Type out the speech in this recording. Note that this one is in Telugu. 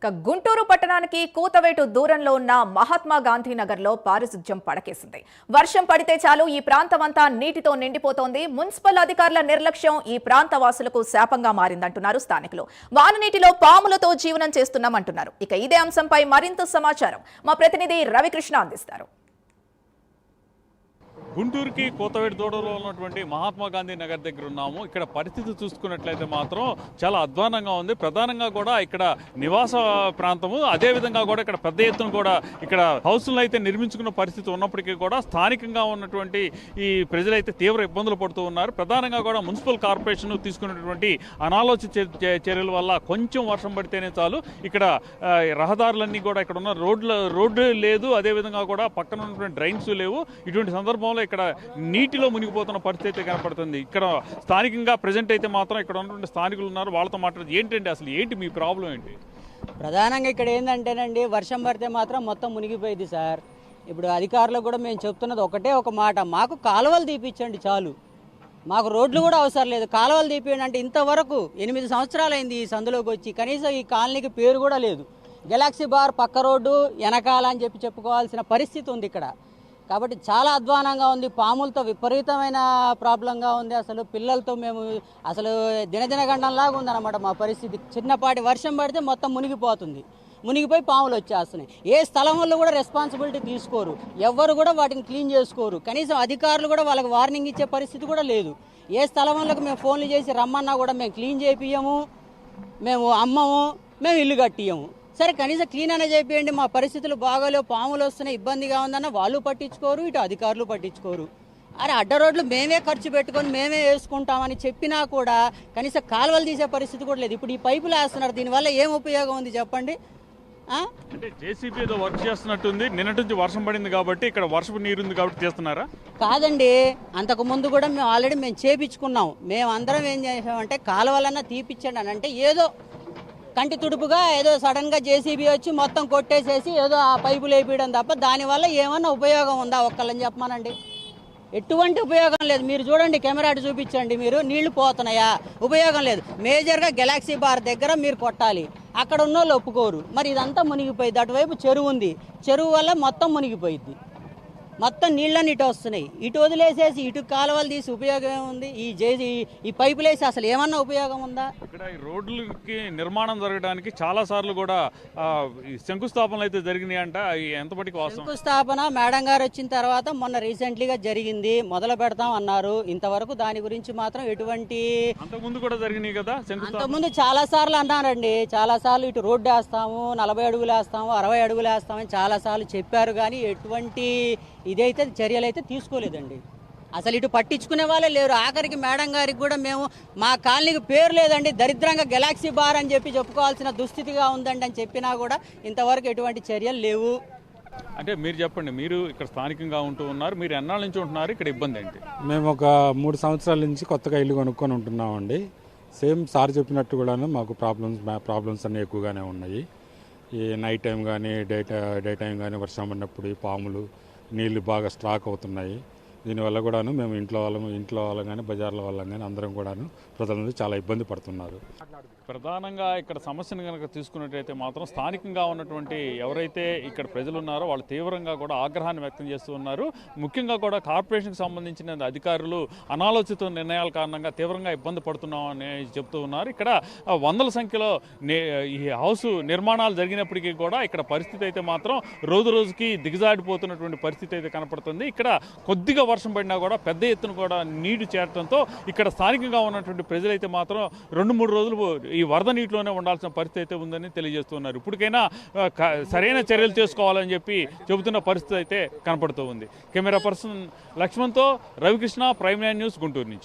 ఇక గుంటూరు పట్టణానికి కూతవేటు దూరంలో ఉన్న మహాత్మా గాంధీ నగర్లో పారిశుధ్యం పడకేసింది. వర్షం పడితే చాలు ఈ ప్రాంతమంతా నీటితో నిండిపోతోంది. మున్సిపల్ అధికారుల నిర్లక్ష్యం ఈ ప్రాంత వాసులకు శాపంగా మారిందంటున్నారు స్థానికులు. వాననీటిలో పాములతో జీవనం చేస్తున్నామంటున్నారు. ఇక ఇదే అంశంపై మరింత సమాచారం మా ప్రతినిధి రవికృష్ణ అందిస్తారు. గుంటూరుకి కోతవేడి దూడలో ఉన్నటువంటి మహాత్మా గాంధీ నగర్ దగ్గర ఉన్నాము. ఇక్కడ పరిస్థితి చూసుకున్నట్లయితే మాత్రం చాలా అధ్వానంగా ఉంది. ప్రధానంగా కూడా ఇక్కడ నివాస ప్రాంతము. అదే విధంగా కూడా ఇక్కడ పెద్ద ఎత్తున కూడా ఇక్కడ హౌస్లను అయితే నిర్మించుకున్న పరిస్థితి ఉన్నప్పటికీ కూడా స్థానికంగా ఉన్నటువంటి ఈ ప్రజలైతే తీవ్ర ఇబ్బందులు పడుతూ ఉన్నారు. ప్రధానంగా కూడా మున్సిపల్ కార్పొరేషన్ తీసుకున్నటువంటి అనాలోచిత చర్యల వల్ల కొంచెం వర్షం పడితేనే చాలు. ఇక్కడ రహదారులన్నీ కూడా ఇక్కడ ఉన్న రోడ్లు రోడ్డు లేదు. అదే విధంగా కూడా పక్కన ఉన్నటువంటి డ్రైన్స్ లేవు. ఇటువంటి సందర్భంలో ఇక్కడ నీటిలో మునిగిపోతున్న పరిస్థితి అయితే కనపడుతుంది. ఇక్కడ స్థానికంగా ప్రజెంట్ అయితే మాత్రం ఇక్కడ ఉన్నటువంటి స్థానికులు ఉన్నారు. వాళ్ళతో మాట్లాడి ఏంటండి? అసలు ఏంటి మీ ప్రాబ్లం ఏంటి? ప్రధానంగా ఇక్కడ ఏంటంటేనండి వర్షం పడితే మాత్రం మొత్తం మునిగిపోయింది సార్. ఇప్పుడు అధికారులకు కూడా మేము చెప్తున్నది ఒకటే ఒక మాట. మాకు కాలువలు తీపిచ్చండి చాలు. మాకు రోడ్లు కూడా అవసరం లేదు. కాలువలు తీపియండి అంటే ఇంతవరకు ఎనిమిది సంవత్సరాలు అయింది ఈ సందులోకి వచ్చి. కనీసం ఈ కాలనీకి పేరు కూడా లేదు. గెలాక్సీ బార్ పక్క రోడ్డు వెనకాల అని చెప్పి చెప్పుకోవాల్సిన పరిస్థితి ఉంది ఇక్కడ. కాబట్టి చాలా అధ్వానంగా ఉంది. పాములతో విపరీతమైన ప్రాబ్లంగా ఉంది. అసలు పిల్లలతో మేము అసలు దినదిన ఉంది ఉందన్నమాట మా పరిస్థితి. చిన్నపాటి వర్షం పడితే మొత్తం మునిగిపోతుంది. మునిగిపోయి పాములు వచ్చేస్తున్నాయి. ఏ స్థలం కూడా రెస్పాన్సిబిలిటీ తీసుకోరు. ఎవ్వరు కూడా వాటిని క్లీన్ చేసుకోరు. కనీసం అధికారులు కూడా వాళ్ళకి వార్నింగ్ ఇచ్చే పరిస్థితి కూడా లేదు. ఏ స్థలం వాళ్ళకి మేము ఫోన్లు చేసి రమ్మన్నా కూడా మేము క్లీన్ చేపియము మేము అమ్మము మేము ఇల్లు కట్టియము సరే కనీసం క్లీన్ అనే చేపియండి మా పరిస్థితులు బాగాలేవు పాములు వస్తున్నాయి ఇబ్బందిగా ఉందన్న వాళ్ళు పట్టించుకోరు ఇటు అధికారులు పట్టించుకోరు. అరే అడ్డ రోడ్లు మేమే ఖర్చు పెట్టుకొని మేమే వేసుకుంటామని చెప్పినా కూడా కనీసం కాలువలు తీసే పరిస్థితి కూడా లేదు. ఇప్పుడు ఈ పైపులు వేస్తున్నారు దీనివల్ల ఏం ఉపయోగం ఉంది చెప్పండి? అంటే జేసీబీ ఏదో వర్క్ చేస్తున్నట్టుంది నిన్నటి నుంచి వర్షం పడింది కాబట్టి ఇక్కడ వర్షపు నీరు ఉంది కాబట్టి చేస్తున్నారా? కాదండి అంతకు ముందు కూడా మేము ఆల్రెడీ మేము చేపించుకున్నాం. మేము అందరం ఏం చేసామంటే కాలువలన్నా తీపిచ్చండి అని అంటే ఏదో కంటి తుడుపుగా ఏదో సడన్గా జేసీబీ వచ్చి మొత్తం కొట్టేసేసి ఏదో ఆ పైపులు వేపించడం తప్ప దానివల్ల ఏమన్నా ఉపయోగం ఉందా? ఒక్కళ్ళని చెప్పమానండి. ఎటువంటి ఉపయోగం లేదు. మీరు చూడండి కెమెరా అటు చూపించండి మీరు. నీళ్ళు పోతున్నాయా? ఉపయోగం లేదు. మేజర్గా గెలాక్సీ బార్ దగ్గర మీరు కొట్టాలి. అక్కడ ఉన్న వాళ్ళు ఒప్పుకోరు. మరి ఇదంతా మునిగిపోయింది. అటువైపు చెరువు ఉంది. చెరువు వల్ల మొత్తం మునిగిపోయింది. మొత్తం నీళ్ళని ఇటు వస్తున్నాయి. ఇటు వదిలేసేసి ఇటు కాలువలు తీసి ఉపయోగం ఏముంది ఈ జేసి ఈ పైపులు వేసి అసలు ఏమన్నా ఉపయోగం ఉందా? ఇక్కడ ఈ రోడ్లకి నిర్మాణం జరగడానికి చాలా సార్లు కూడా శంకుస్థాపనలు అయితే జరిగినాయి అంట ఎంతపటికి శంకుస్థాపన మేడం గారు వచ్చిన తర్వాత మొన్న రీసెంట్లీగా జరిగింది. మొదలు పెడతాం అన్నారు. ఇంతవరకు దాని గురించి మాత్రం ఎటువంటి అంతకుముందు కూడా జరిగినాయి కదా అంతకుముందు చాలా సార్లు అన్నారండి. చాలా సార్లు ఇటు రోడ్డు వేస్తాము నలభై అడుగులు వేస్తాము అరవై అడుగులు వేస్తామని చాలా సార్లు చెప్పారు. కానీ ఎటువంటి ఇదైతే చర్యలు అయితే తీసుకోలేదండి. అసలు ఇటు పట్టించుకునే వాళ్ళే లేరు. ఆఖరికి మేడం గారికి కూడా మేము మా కాలనీకి పేరు లేదండి. దరిద్రంగా గెలాక్సీ బార్ అని చెప్పి చెప్పుకోవాల్సిన దుస్థితిగా ఉందండి అని చెప్పినా కూడా ఇంతవరకు ఎటువంటి చర్యలు లేవు. అంటే మీరు చెప్పండి మీరు ఇక్కడ స్థానికంగా ఉంటూ ఉన్నారు. మీరు ఎన్నాళ్ళ నుంచి ఉంటున్నారు? ఇక్కడ ఇబ్బంది ఏంటి? మేము ఒక మూడు సంవత్సరాల నుంచి కొత్తగా ఇల్లు కొనుక్కొని ఉంటున్నామండి. సేమ్ సార్ చెప్పినట్టు కూడాను మాకు ప్రాబ్లమ్స్ ప్రాబ్లమ్స్ అన్నీ ఎక్కువగానే ఉన్నాయి. ఈ నైట్ టైం కానీ డే డే టైం కానీ వర్షం పడినప్పుడు ఈ పాములు నీళ్ళు బాగా స్టాక్ అవుతున్నాయి. దీనివల్ల కూడాను మేము ఇంట్లో వాళ్ళం ఇంట్లో వాళ్ళం కానీ బజార్ల వాళ్ళం కానీ అందరం కూడాను ప్రజలందరూ చాలా ఇబ్బంది పడుతున్నారు. ప్రధానంగా ఇక్కడ సమస్యను కనుక తీసుకున్నట్టయితే మాత్రం స్థానికంగా ఉన్నటువంటి ఎవరైతే ఇక్కడ ప్రజలు ఉన్నారో వాళ్ళు తీవ్రంగా కూడా ఆగ్రహాన్ని వ్యక్తం చేస్తూ ఉన్నారు. ముఖ్యంగా కూడా కార్పొరేషన్కి సంబంధించిన అధికారులు అనాలోచిత నిర్ణయాల కారణంగా తీవ్రంగా ఇబ్బంది పడుతున్నామని చెప్తూ ఉన్నారు. ఇక్కడ వందల సంఖ్యలో నే- ఈ హౌస్ నిర్మాణాలు జరిగినప్పటికీ కూడా ఇక్కడ పరిస్థితి అయితే మాత్రం రోజు రోజుకి దిగజాడిపోతున్నటువంటి పరిస్థితి అయితే కనపడుతుంది. ఇక్కడ కొద్దిగా వర్షం పడినా కూడా పెద్ద ఎత్తున కూడా నీరు చేరడంతో ఇక్కడ స్థానికంగా ఉన్నటువంటి ప్రజలైతే మాత్రం రెండు మూడు రోజులు ఈ వరద నీటిలోనే ఉండాల్సిన పరిస్థితి అయితే ఉందని తెలియజేస్తున్నారు. ఇప్పటికైనా సరైన చర్యలు చేసుకోవాలని చెప్పి చెబుతున్న పరిస్థితి అయితే కనపడుతూ ఉంది. Camera person లక్ష్మణ్తో Ravikrishna prime nine news Guntur నుంచి.